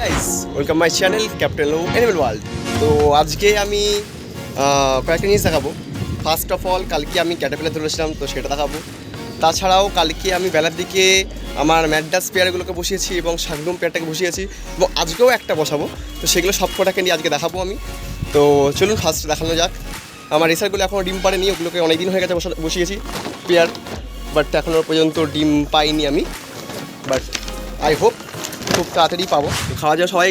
Guys welcome my channel captain animal world তো আজকে আমি কয়েকটা জিনিস দেখাবো। ফার্স্ট অফ অল কালকে আমি ক্যাটাপিলার ধরেছিলাম তো সেটা দেখাবো। তাছাড়াও কালকে আমি বেলার দিকে আমার ম্যাডাস পেয়ারগুলোকে বসিয়েছি এবং শাকডুম পেয়ারটাকে বসিয়েছি এবং আজকেও একটা বসাবো। তো সেগুলো সব কটাকে নিয়ে আজকে দেখাবো আমি। তো চলুন ফার্স্ট দেখানো যাক। আমার রেসারগুলো এখনও ডিম পারেনি ওগুলোকে অনেক দিন হয়ে গেছে বসা- বসিয়েছি পেয়ার বাট এখনও পর্যন্ত ডিম পাইনি আমি। বাট আই হোপ খুব তাড়াতাড়ি পাবো। খাওয়া যাওয়া সবাই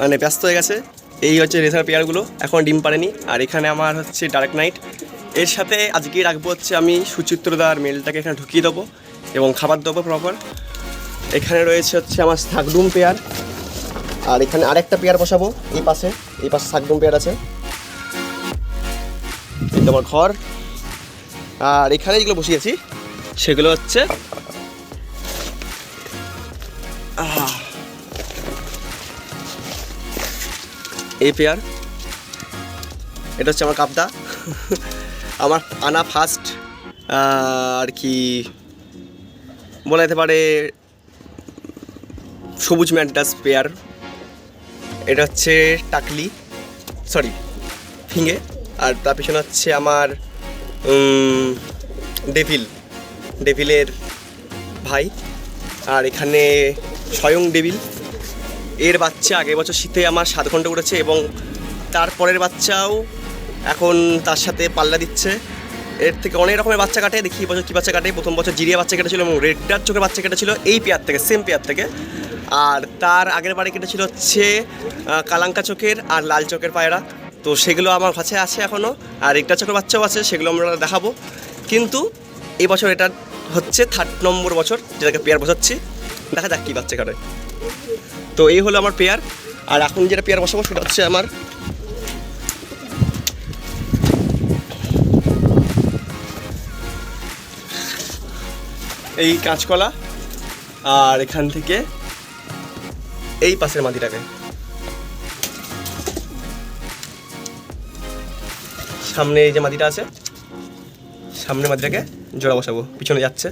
মানে ব্যস্ত হয়ে গেছে। এই হচ্ছে রেসার পেয়ারগুলো এখন ডিম পারেনি আর এখানে আমার হচ্ছে ডার্ক নাইট এর সাথে আজকে রাখব হচ্ছে আমি সুচিত্রদার মেলটাকে এখানে ঢুকিয়ে দেবো এবং খাবার দেবো প্রপার এখানে রয়েছে হচ্ছে আমার শাকডুম পেয়ার আর এখানে আরেকটা পেয়ার বসাবো, এই পাশে এই পাশে শাকডুম পেয়ার আছে। আমার ঘর। আর এখানে যেগুলো বসিয়েছি, সেগুলো হচ্ছে এই পেয়ার এটা হচ্ছে আমার কাপদা আমার আনা ফার্স্ট আর কি বলা যেতে পারে সবুজ ম্যান্টাস পেয়ার এটা হচ্ছে টাকলি সরি ফিঙে। আর তার পিছনে হচ্ছে আমার ডেভিল ডেভিলের ভাই। আর এখানে স্বয়ং ডেভিল এর বাচ্চা আগের বছর শীতে আমার সাত ঘণ্টা উঠেছে এবং তারপরের বাচ্চাও এখন তার সাথে পাল্লা দিচ্ছে। এর থেকে অনেক রকমের বাচ্চা কাটে, দেখি বছর কী বাচ্চা কাটে। প্রথম বছর জিরিয়া বাচ্চা কেটেছিল এবং রেডার চোখের বাচ্চা কেটেছিল এই পেয়ার থেকে, সেম পেয়ার থেকে। আর তার আগের বারে কেটেছিল হচ্ছে কালাঙ্কা চোখের আর লাল চোখের পায়রা। তো সেগুলো আমার কাছে আছে এখনও আর রেডার চোখের বাচ্চাও আছে, সেগুলো আমরা দেখাবো। কিন্তু এই বছর এটা হচ্ছে থার্ড নম্বর বছর, যেটাকে পেয়ার বসাচ্ছি দেখা যাক কী বাচ্চা কাটে। তো এই হলো আমার পেয়ার। আর এখন যেটা পেয়ার বসাবো সেটা হচ্ছে আমার এই কাঁচকলা আর এখান থেকে এই পাশের মাটিটাকে। সামনে এই যে মাটিটা আছে সামনে মাটিটাকে জোড়া বসাবো। পিছনে যাচ্ছে,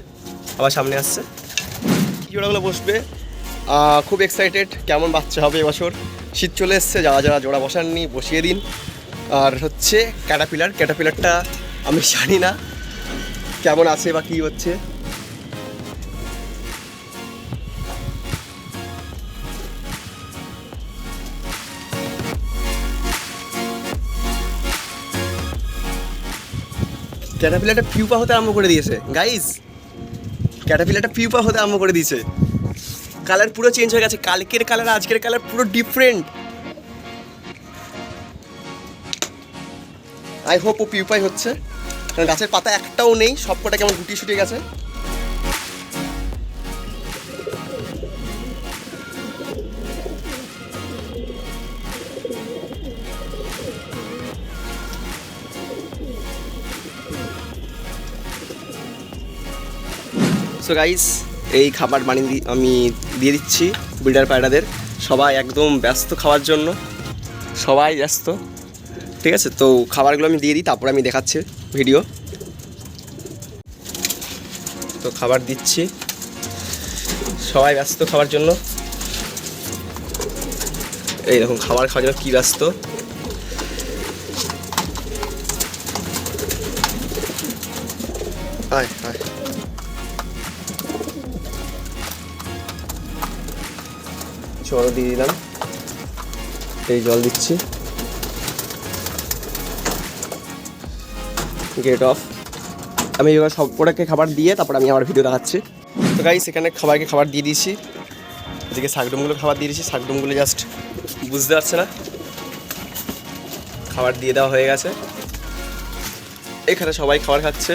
আবার সামনে আসছে। জোড়াগুলো বসবে? খুব এক্সাইটেড কেমন বাচ্চা হবে এবছর। শীত চলে এসছে, যারা যারা জোড়া বসাননি, বসিয়ে দিন। আর হচ্ছে ক্যাটাপিলার ক্যাটাপিলারটা আমি জানি না। কেমন আছে বা কী হচ্ছে? ক্যাটাপিলারটা পিউপা হতে আরম্ভ করে দিয়েছে। গাইস ক্যাটাপিলারটা পিউপা হতে আরম্ভ করে দিয়েছে। কালার পুরো চেঞ্জ হয়ে গেছে। কালকের কালার, আজকের কালার পুরো ডিফারেন্ট আই হোপ ও পিউপাই হচ্ছে। কারণ গাছের পাতা একটাও নেই সব কটা কেমন গুটিয়ে শুটিয়ে গেছে। সো গাইস এই খাবার বানিয়ে আমি দিয়ে দিচ্ছি বিল্ডার পায়রাদের। সবাই একদম ব্যস্ত খাওয়ার জন্য। সবাই ব্যস্ত। ঠিক আছে, তো খাবারগুলো আমি দিয়ে দিই, তারপরে আমি দেখাচ্ছি ভিডিও। তো খাবার দিচ্ছি। সবাই ব্যস্ত খাওয়ার জন্য। এই দেখুন, খাবার খাওয়ার জন্য কী ব্যস্ত। আয় আয়। জল দিয়ে দিলাম। এই জল দিচ্ছি। গেট অফ আমি এবার সব কটাকে খাবার দিয়ে তারপর আমি আমার ভিডিও দেখাচ্ছি। তো গাইস সেখানে খাবারকে খাবার দিয়ে দিয়েছি। এদিকে শাকডুমগুলো খাবার দিয়ে দিয়েছি। শাকডুমগুলো জাস্ট বুঝতে পারছে না। খাবার দিয়ে দেওয়া হয়ে গেছে। এখানে সবাই খাবার খাচ্ছে।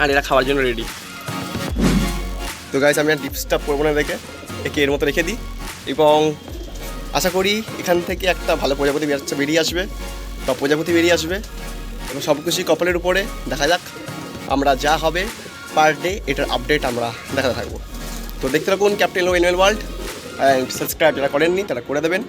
আর এরা খাওয়ার জন্য রেডি তো গাইস আমি আর ডিপস্টাপ করব না দেখে একে এর মতো রেখে দিই। এবং আশা করি এখান থেকে একটা ভালো প্রজাপতি বেরিয়ে আসবে। বা প্রজাপতি বেরিয়ে আসবে। এবং সব কিছুই কপালের উপরে। দেখা যাক আমরা যা হবে পার ডে এটার আপডেট আমরা দেখাতে থাকব। তো দেখতে থাকুন ক্যাপ্টেন ও এনিমেল ওয়ার্ল্ড সাবস্ক্রাইব যারা করেননি, তারা করে দেবেন।